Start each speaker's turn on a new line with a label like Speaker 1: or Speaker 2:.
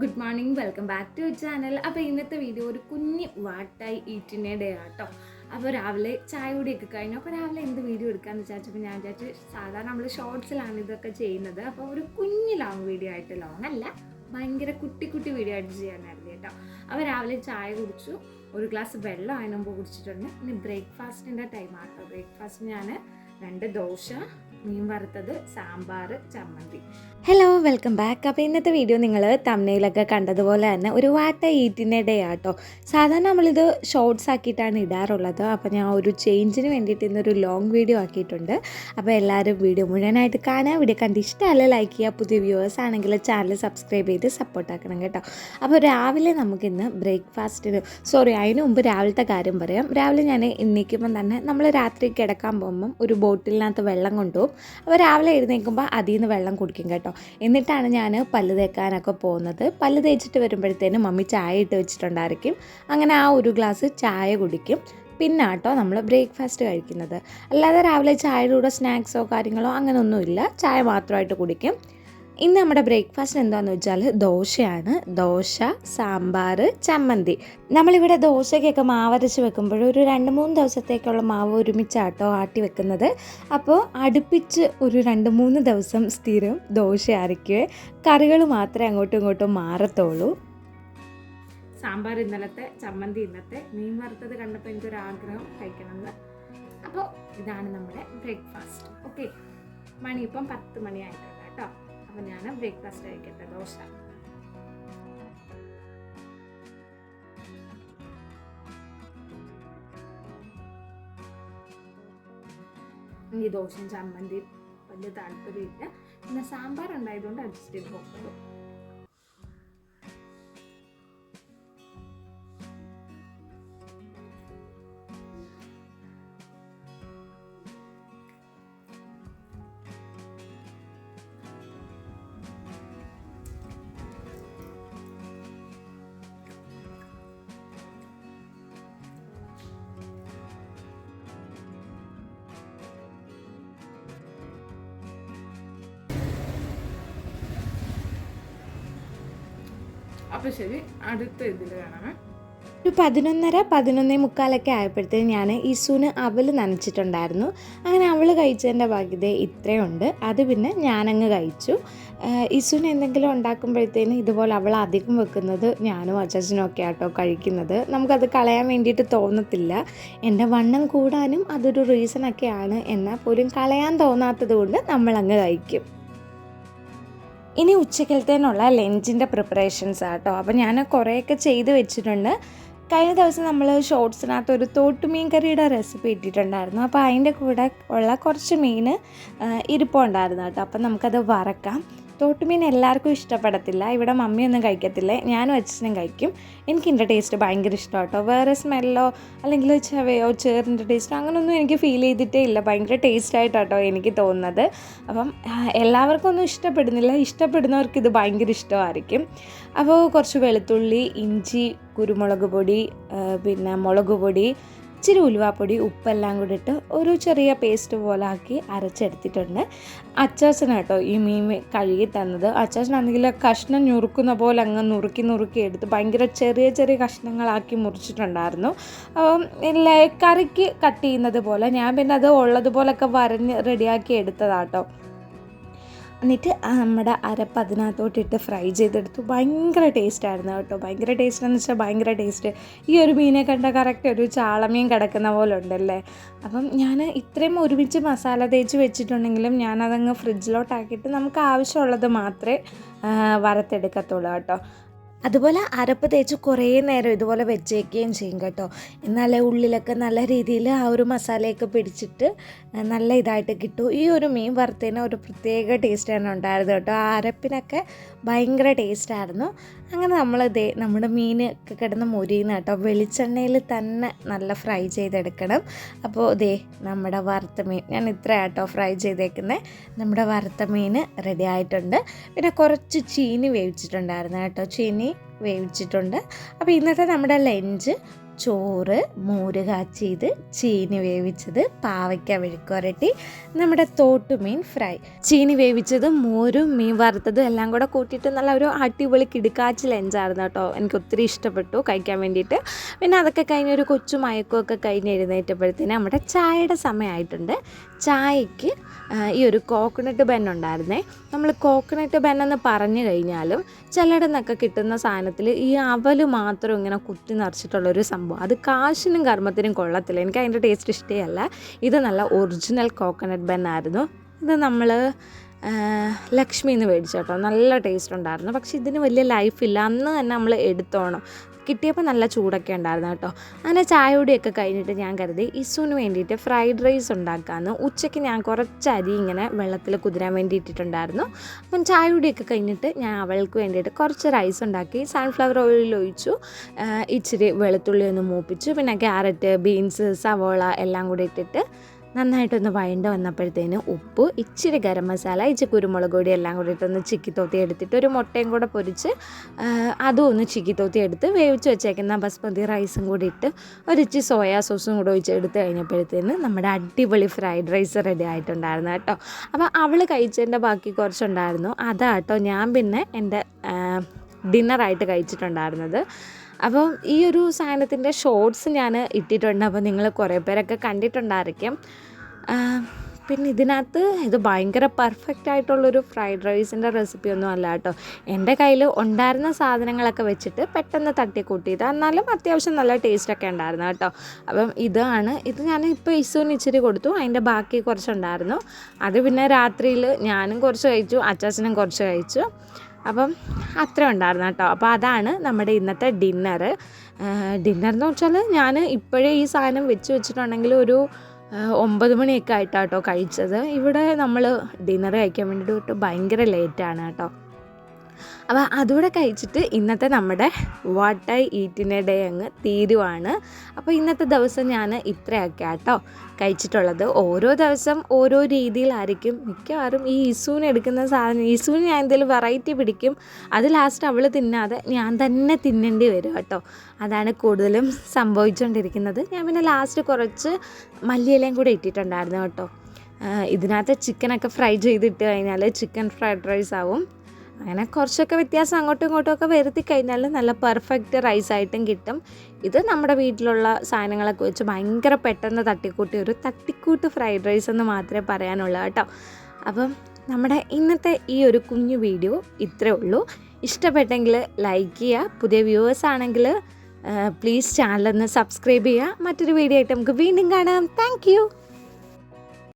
Speaker 1: Good morning welcome back to channel അപ്പോൾ ഇന്നത്തെ video ഒരു കുഞ്ഞ് വാട്ടായി ഈറ്റിന്റെ ഡേ ആട്ടോ. അപ്പോൾ രാവിലെ ചായ കൂടിയൊക്കെ കഴിഞ്ഞു. അപ്പോൾ രാവിലെ എന്ത് വീഡിയോ എടുക്കാമെന്ന് വിചാരിച്ചപ്പോൾ ഞാൻ വിചാരിച്ചു സാധാരണ നമ്മൾ ഷോർട്സിലാണ് ഇതൊക്കെ ചെയ്യുന്നത്. അപ്പോൾ ഒരു കുഞ്ഞ് ലോങ് വീഡിയോ ആയിട്ട് ലോങ് അല്ല ഭയങ്കര കുട്ടി കുട്ടി വീഡിയോ ആയിട്ട് ചെയ്യാനായിരുന്നു കേട്ടോ. അപ്പോൾ രാവിലെ ചായ കുടിച്ചു. ഒരു ഗ്ലാസ് വെള്ളം അതിന് കുടിച്ചിട്ടുണ്ട്. ഇനി ബ്രേക്ക്ഫാസ്റ്റിന്റെ ടൈം ആട്ടോ. ബ്രേക്ക്ഫാസ്റ്റ് ഞാൻ രണ്ട് ദോശ മീൻ വറുത്തത് സാമ്പാർ ചമ്മന്തി. ഹലോ വെൽക്കം ബാക്ക് അപ്പോൾ ഇന്നത്തെ വീഡിയോ നിങ്ങൾ തമിഴിലൊക്കെ കണ്ടതുപോലെ തന്നെ ഒരു വാട്ട ഈറ്റിന്റെ ഡേ ആട്ടോ സാധാരണ നമ്മളിത് ഷോർട്സ് ആക്കിയിട്ടാണ് ഇടാറുള്ളത്. അപ്പോൾ ഞാൻ ഒരു ചേഞ്ചിന് വേണ്ടിയിട്ട് ഇന്നൊരു ലോങ് വീഡിയോ ആക്കിയിട്ടുണ്ട്. അപ്പോൾ എല്ലാവരും വീഡിയോ മുഴുവനായിട്ട് കാണുക. വീഡിയോ കണ്ട് ഇഷ്ടമല്ല ലൈക്ക് ചെയ്യുക. പുതിയ വ്യൂവേഴ്സ് ആണെങ്കിൽ ചാനൽ സബ്സ്ക്രൈബ് ചെയ്ത് സപ്പോർട്ട് ആക്കണം കേട്ടോ. അപ്പോൾ രാവിലെ നമുക്കിന്ന് ബ്രേക്ക്ഫാസ്റ്റിന് സോറി അതിന് മുമ്പ് രാവിലത്തെ കാര്യം പറയാം. രാവിലെ ഞാൻ ഇന്നിക്കുമ്പം തന്നെ നമ്മൾ രാത്രി കിടക്കാൻ പോകുമ്പം ഒരു ബോട്ടിലിനകത്ത് വെള്ളം കൊണ്ടുപോകും. അപ്പോൾ രാവിലെ എഴുന്നേൽക്കുമ്പോൾ അതിൽ നിന്ന് വെള്ളം കുടിക്കും കേട്ടോ. എന്നിട്ടാണ് ഞാൻ പല്ല് തേക്കാനൊക്കെ പോകുന്നത്. പല്ല് തേച്ചിട്ട് വരുമ്പോഴത്തേനും മമ്മി ചായ ഇട്ട് വെച്ചിട്ടുണ്ടായിരിക്കും. അങ്ങനെ ആ ഒരു ഗ്ലാസ് ചായ കുടിക്കും. പിന്നെ ആട്ടോ നമ്മൾ ബ്രേക്ക്ഫാസ്റ്റ് കഴിക്കുന്നത്. അല്ലാതെ രാവിലെ ചായയുടെ കൂടെ സ്നാക്സോ കാര്യങ്ങളോ അങ്ങനെയൊന്നുമില്ല. ചായ മാത്രമായിട്ട് കുടിക്കും. ഇന്ന് നമ്മുടെ ബ്രേക്ക്ഫാസ്റ്റ് എന്താണെന്ന് വെച്ചാൽ ദോശയാണ്. ദോശ സാമ്പാർ ചമ്മന്തി. നമ്മളിവിടെ ദോശയ്ക്കൊക്കെ മാവരച്ച് വെക്കുമ്പോൾ ഒരു രണ്ട് മൂന്ന് ദിവസത്തേക്കുള്ള മാവ് ഒരുമിച്ചാട്ടോ ആട്ടി വെക്കുന്നത്. അപ്പോൾ അടുപ്പിച്ച് ഒരു രണ്ട് മൂന്ന് ദിവസം സ്ഥിരം ദോശ അരയ്ക്കുക കറികൾ മാത്രമേ അങ്ങോട്ടും ഇങ്ങോട്ടും മാറത്തുള്ളൂ. സാമ്പാർ ഇന്നലത്തെ ചമ്മന്തി ഇന്നത്തെ മീൻ വറുത്തത് കണ്ടപ്പോൾ എനിക്കൊരു ആഗ്രഹം കഴിക്കണമെന്ന്. അപ്പോൾ ഇതാണ് നമ്മുടെ ബ്രേക്ക്ഫാസ്റ്റ്. ഓക്കെ. മണി ഇപ്പം പത്ത് മണിയായിട്ടുണ്ട് കേട്ടോ. അപ്പം ഞാൻ ബ്രേക്ക്ഫാസ്റ്റ് കഴിക്കട്ടെ ദോശ. ഈ ദോശയും ചമ്മന്തി വലിയ താല്പര്യമില്ല. പിന്നെ സാമ്പാർ ഉണ്ടായതുകൊണ്ട് അഡ്ജസ്റ്റ് ചെയ്ത് പോകുള്ളൂ അപ്പോൾ ശരി അടുത്ത ഇതിൽ കാണാമേ ഒരു പതിനൊന്നര പതിനൊന്നേ മുക്കാലൊക്കെ ആയപ്പോഴത്തേക്കും ഞാൻ ഇസുവിന് അവൽ നനച്ചിട്ടുണ്ടായിരുന്നു. അങ്ങനെ അവൾ കഴിച്ചതിന്റെ ഭാഗ്യത ഇത്രയുണ്ട്. അത് പിന്നെ ഞാനങ്ങ് കഴിച്ചു. ഇസുവിന് എന്തെങ്കിലും ഉണ്ടാക്കുമ്പോഴത്തേനും ഇതുപോലെ അവൾ അധികം വെക്കുന്നത് ഞാനും അച്ചാച്ചനും ഒക്കെ ആട്ടോ കഴിക്കുന്നത്. നമുക്കത് കളയാൻ വേണ്ടിയിട്ട് തോന്നത്തില്ല. എന്റെ വണ്ണം കൂടാനും അതൊരു റീസണൊക്കെയാണ് എന്നാൽ പോലും കളയാൻ തോന്നാത്തത് കൊണ്ട് നമ്മളങ്ങ് കഴിക്കും. ഇനി ഉച്ചക്കലത്തേനുള്ള ലഞ്ചിന്റെ പ്രിപ്പറേഷൻസ് ആട്ടോ അപ്പോൾ ഞാൻ കുറേയൊക്കെ ചെയ്ത് വെച്ചിട്ടുണ്ട്. കഴിഞ്ഞ ദിവസം നമ്മൾ ഷോർട്സിനകത്ത് ഒരു തോട്ടുമീൻ കറിയുടെ റെസിപ്പി ഇട്ടിട്ടുണ്ടായിരുന്നു. അപ്പോൾ അതിന്റെ കൂടെ ഉള്ള കുറച്ച് മീൻ ഇരിപ്പുണ്ടായിരുന്നു കേട്ടോ അപ്പം നമുക്കത് വറക്കാം. തോട്ടുമീൻ എല്ലാവർക്കും ഇഷ്ടപ്പെടത്തില്ല. ഇവിടെ മമ്മിയൊന്നും കഴിക്കത്തില്ല. ഞാനും അച്ഛനും കഴിക്കും. എനിക്ക് ഇതിന്റെ ടേസ്റ്റ് ഭയങ്കര ഇഷ്ടം കേട്ടോ. വേറെ സ്മെല്ലോ അല്ലെങ്കിൽ ചവയോ ചേറിന്റെ ടേസ്റ്റോ അങ്ങനെയൊന്നും എനിക്ക് ഫീൽ ചെയ്തിട്ടേ ഇല്ല. ഭയങ്കര ടേസ്റ്റ് ആയിട്ടാട്ടോ എനിക്ക് തോന്നുന്നത്. അപ്പം എല്ലാവർക്കും ഒന്നും ഇഷ്ടപ്പെടുന്നില്ല. ഇഷ്ടപ്പെടുന്നവർക്ക് ഇത് ഭയങ്കര ഇഷ്ടമായിരിക്കും. അപ്പോൾ കുറച്ച് വെളുത്തുള്ളി ഇഞ്ചി കുരുമുളക് പൊടി പിന്നെ മുളക് പൊടി ഇച്ചിരി ഉലുവാപ്പൊടി ഉപ്പെല്ലാം കൂടി ഇട്ട് ഒരു ചെറിയ പേസ്റ്റ് പോലെ ആക്കി അരച്ചെടുത്തിട്ടുണ്ട്. അച്ചാച്ചന കേട്ടോ ഈ മീൻ കഴുകി തന്നത്. അച്ചാച്ചനാണെങ്കിൽ കഷ്ണം ഞുറുക്കുന്ന പോലെ അങ്ങ് നുറുക്കി നുറുക്കി എടുത്ത് ഭയങ്കര ചെറിയ ചെറിയ കഷ്ണങ്ങളാക്കി മുറിച്ചിട്ടുണ്ടായിരുന്നു. അപ്പം കറിക്ക് കട്ട് ചെയ്യുന്നത് പോലെ ഞാൻ പിന്നെ അത് ഉള്ളതുപോലൊക്കെ വരഞ്ഞ് റെഡിയാക്കി എടുത്തതാട്ടോ എന്നിട്ട് നമ്മുടെ അരപ്പ് അതിനകത്തോട്ടിട്ട് ഫ്രൈ ചെയ്തെടുത്തു. ഭയങ്കര ടേസ്റ്റായിരുന്നു കേട്ടോ. ഭയങ്കര ടേസ്റ്റ് എന്ന് വെച്ചാൽ ഭയങ്കര ടേസ്റ്റ് ഈ ഒരു മീനെ കണ്ട കറക്റ്റ് ഒരു ചാളമീൻ കിടക്കുന്ന പോലെ ഉണ്ടല്ലേ? അപ്പം ഞാൻ ഇത്രയും ഒരുമിച്ച് മസാല തേച്ച് വെച്ചിട്ടുണ്ടെങ്കിലും ഞാനതങ്ങ് ഫ്രിഡ്ജിലോട്ടാക്കിയിട്ട് നമുക്ക് ആവശ്യമുള്ളത് മാത്രമേ വറുത്തെടുക്കത്തുള്ളൂ കേട്ടോ. അതുപോലെ അരപ്പ് തേച്ച് കുറേ നേരം ഇതുപോലെ വെച്ചേക്കുകയും ചെയ്യും കേട്ടോ. എന്നാലേ ഉള്ളിലൊക്കെ നല്ല രീതിയിൽ ആ ഒരു മസാലയൊക്കെ പിടിച്ചിട്ട് നല്ല ഇതായിട്ട് കിട്ടും. ഈ ഒരു മീൻ വറുത്തതിന് ഒരു പ്രത്യേക ടേസ്റ്റാണ് ഉണ്ടായിരുന്നത് കേട്ടോ. ആ അരപ്പിനൊക്കെ ഭയങ്കര ടേസ്റ്റായിരുന്നു അങ്ങനെ നമ്മൾ ദേ നമ്മുടെ മീൻ ഒക്കെ കിടന്ന് മുരിയുന്ന കേട്ടോ. വെളിച്ചെണ്ണയിൽ തന്നെ നല്ല ഫ്രൈ ചെയ്തെടുക്കണം. അപ്പോൾ ദേ നമ്മുടെ വറുത്ത മീൻ ഞാൻ ഇത്ര കേട്ടോ ഫ്രൈ ചെയ്തേക്കുന്നത് നമ്മുടെ വറുത്ത മീൻ റെഡി ആയിട്ടുണ്ട്. പിന്നെ കുറച്ച് ചീനി വേവിച്ചിട്ടുണ്ടായിരുന്നു കേട്ടോ. ചീനി വേവിച്ചിട്ടുണ്ട്. അപ്പോൾ ഇന്നത്തെ നമ്മുടെ ലഞ്ച് ചോറ് മോര് കാച്ചിയത് ചീനി വേവിച്ചത് പാവയ്ക്ക വഴുക്കുരട്ടി നമ്മുടെ തോട്ടുമീൻ ഫ്രൈ. ചീനി വേവിച്ചതും മോരും മീൻ വറുത്തതും എല്ലാം കൂടെ കൂട്ടിയിട്ട് നല്ല ഒരു അടിപൊളി കിടുക്കാച്ചി ലഞ്ചായിരുന്നു കേട്ടോ. എനിക്ക് ഒത്തിരി ഇഷ്ടപ്പെട്ടു കഴിക്കാൻ വേണ്ടിയിട്ട്. പിന്നെ അതൊക്കെ കഴിഞ്ഞ് ഒരു കൊച്ചു മയക്കമൊക്കെ കഴിഞ്ഞ് എഴുന്നേറ്റപ്പോഴത്തേന് നമ്മുടെ ചായയുടെ സമയമായിട്ടുണ്ട് ചായയ്ക്ക് ഈ ഒരു കോക്കനട്ട് ബെൻ ഉണ്ടായിരുന്നേ. നമ്മൾ കോക്കനട്ട് ബെൻ എന്ന് പറഞ്ഞു കഴിഞ്ഞാലും ചിലയിടന്നൊക്കെ കിട്ടുന്ന സാധനത്തിൽ ഈ അവൽ മാത്രം ഇങ്ങനെ കുത്തി നിറച്ചിട്ടുള്ളൊരു സംഭവം അത് കാശിനും കർമ്മത്തിനും കൊള്ളത്തില്ല. എനിക്ക് അതിന്റെ ടേസ്റ്റ് ഇഷ്ടമല്ല ഇത് നല്ല ഒറിജിനൽ കോക്കനട്ട് ബെൻ ആയിരുന്നു. ഇത് നമ്മൾ ലക്ഷ്മി എന്ന് മേടിച്ചു കേട്ടോ. നല്ല ടേസ്റ്റ് ഉണ്ടായിരുന്നു. പക്ഷേ ഇതിന് വലിയ ലൈഫില്ല അന്ന് തന്നെ നമ്മൾ എടുത്തോണം. കിട്ടിയപ്പോൾ നല്ല ചൂടൊക്കെ ഉണ്ടായിരുന്നു കേട്ടോ. അങ്ങനെ ചായ കുടിയൊക്കെ കഴിഞ്ഞിട്ട് ഞാൻ കരുതി ഇസുവിന് വേണ്ടിയിട്ട് ഫ്രൈഡ് റൈസ് ഉണ്ടാക്കാമെന്ന് ഉച്ചയ്ക്ക് ഞാൻ കുറച്ച് അരി ഇങ്ങനെ വെള്ളത്തിൽ കുതിരാൻ വേണ്ടി ഇട്ടിട്ടുണ്ടായിരുന്നു. അപ്പം ചായ കുടിയൊക്കെ കഴിഞ്ഞിട്ട് ഞാൻ അവൾക്ക് വേണ്ടിയിട്ട് കുറച്ച് റൈസ് ഉണ്ടാക്കി സൺഫ്ലവർ ഓയിൽ ഒഴിച്ചു. ഇച്ചിരി വെളുത്തുള്ളി ഒന്ന് മൂപ്പിച്ചു. പിന്നെ ക്യാരറ്റ് ബീൻസ് സവോള എല്ലാം കൂടി ഇട്ടിട്ട് നന്നായിട്ടൊന്ന് വഴണ്ട് വന്നപ്പോഴത്തേന് ഉപ്പ് ഇച്ചിരി ഗരം മസാല ഇച്ചിരി കുരുമുളക് പൊടി എല്ലാം കൂടി ഇട്ടൊന്ന് ചിക്കി തോത്തി എടുത്തിട്ട് ഒരു മുട്ടയും കൂടെ പൊരിച്ച് അതും ഒന്ന് ചിക്കി തോത്തി എടുത്ത് വേവിച്ച് വെച്ചേക്കുന്ന ബസ്മതി റൈസും കൂടി ഇട്ട് ഒരു ഇച്ചിരി സോയാ സോസും കൂടെ ഒഴിച്ച് എടുത്ത് കഴിഞ്ഞപ്പോഴത്തേന് നമ്മുടെ അടിപൊളി ഫ്രൈഡ് റൈസ് റെഡി ആയിട്ടുണ്ടായിരുന്നു കേട്ടോ. അപ്പോൾ അവൾ കഴിച്ചതിന്റെ ബാക്കി കുറച്ചുണ്ടായിരുന്നു. അതാട്ടോ ഞാൻ പിന്നെ എന്റെ ഡിന്നറായിട്ട് കഴിച്ചിട്ടുണ്ടായിരുന്നത്. അപ്പം ഈ ഒരു സാധനത്തിന്റെ ഷോർട്സ് ഞാൻ ഇട്ടിട്ടുണ്ട്. അപ്പോൾ നിങ്ങൾ കുറേ പേരൊക്കെ കണ്ടിട്ടുണ്ടായിരിക്കും. പിന്നെ ഇതിനകത്ത് ഇത് ഭയങ്കര പെർഫെക്റ്റ് ആയിട്ടുള്ളൊരു ഫ്രൈഡ് റൈസിന്റെ റെസിപ്പി ഒന്നും അല്ല കേട്ടോ. എന്റെ കയ്യിൽ ഉണ്ടായിരുന്ന സാധനങ്ങളൊക്കെ വെച്ചിട്ട് പെട്ടെന്ന് തട്ടിക്കൂട്ടിയത്. എന്നാലും അത്യാവശ്യം നല്ല ടേസ്റ്റൊക്കെ ഉണ്ടായിരുന്നു കേട്ടോ. അപ്പം ഇതാണ്. ഇത് ഞാൻ ഇപ്പോൾ ഇസുവിന് ഇച്ചിരി കൊടുത്തു. അതിന്റെ ബാക്കി കുറച്ചുണ്ടായിരുന്നു. അത് പിന്നെ രാത്രിയിൽ ഞാനും കുറച്ച് കഴിച്ചു അച്ചാച്ചനും കുറച്ച് കഴിച്ചു. അപ്പം അത്ര ഉണ്ടായിരുന്നു കേട്ടോ. അപ്പോൾ അതാണ് നമ്മുടെ ഇന്നത്തെ ഡിന്നർ ഡിന്നർ എന്ന് വെച്ചാൽ ഞാൻ ഇപ്പോഴേ ഈ സാധനം വെച്ച് വെച്ചിട്ടുണ്ടെങ്കിൽ ഒരു ഒമ്പത് മണിയൊക്കെ ആയിട്ടാണ് കേട്ടോ കഴിച്ചത്. ഇവിടെ നമ്മൾ ഡിന്നർ കഴിക്കാൻ വേണ്ടിയിട്ട് ഭയങ്കര ലേറ്റാണ് കേട്ടോ. അപ്പോൾ അതുകൂടെ കഴിച്ചിട്ട് ഇന്നത്തെ നമ്മുടെ വാട്ട് ഐ ഈറ്റിനെ ഡേ അങ്ങ് തീരുവാണ്. അപ്പോൾ ഇന്നത്തെ ദിവസം ഞാൻ ഇത്രയൊക്കെ കേട്ടോ കഴിച്ചിട്ടുള്ളത്. ഓരോ ദിവസം ഓരോ രീതിയിലായിരിക്കും. മിക്കവാറും ഈ ഇസൂന് എടുക്കുന്ന സാധനം ഇസൂന് ഞാൻ എന്തെങ്കിലും വെറൈറ്റി പിടിക്കും അത് ലാസ്റ്റ് അവൾ തിന്നാതെ ഞാൻ തന്നെ തിന്നേണ്ടി വരും കേട്ടോ. അതാണ് കൂടുതലും സംഭവിച്ചുകൊണ്ടിരിക്കുന്നത് ഞാൻ പിന്നെ ലാസ്റ്റ് കുറച്ച് മല്ലിയിലയും കൂടെ ഇട്ടിട്ടുണ്ടായിരുന്നു കേട്ടോ. ഇതിനകത്ത് ചിക്കനൊക്കെ ഫ്രൈ ചെയ്തിട്ട് കഴിഞ്ഞാൽ ചിക്കൻ ഫ്രൈഡ് റൈസ് ആവും. അങ്ങനെ കുറച്ചൊക്കെ വ്യത്യാസം അങ്ങോട്ടും ഇങ്ങോട്ടും ഒക്കെ വരുത്തി കഴിഞ്ഞാൽ നല്ല പെർഫെക്റ്റ് റൈസ് ആയിട്ടും കിട്ടും. ഇത് നമ്മുടെ വീട്ടിലുള്ള സാധനങ്ങളൊക്കെ വെച്ച് ഭയങ്കര പെട്ടെന്ന് തട്ടിക്കൂട്ടി ഒരു തട്ടിക്കൂട്ട് ഫ്രൈഡ് റൈസ് എന്ന് മാത്രമേ പറയാനുള്ളൂ കേട്ടോ. അപ്പം നമ്മുടെ ഇന്നത്തെ ഈ ഒരു കുഞ്ഞു വീഡിയോ ഇത്രേ ഉള്ളൂ. ഇഷ്ടപ്പെട്ടെങ്കിൽ ലൈക്ക് ചെയ്യുക. പുതിയ വ്യൂവേഴ്സ് ആണെങ്കിൽ പ്ലീസ് ചാനലൊന്ന് സബ്സ്ക്രൈബ് ചെയ്യുക. മറ്റൊരു വീഡിയോ ആയിട്ട് നമുക്ക് വീണ്ടും കാണാം. താങ്ക്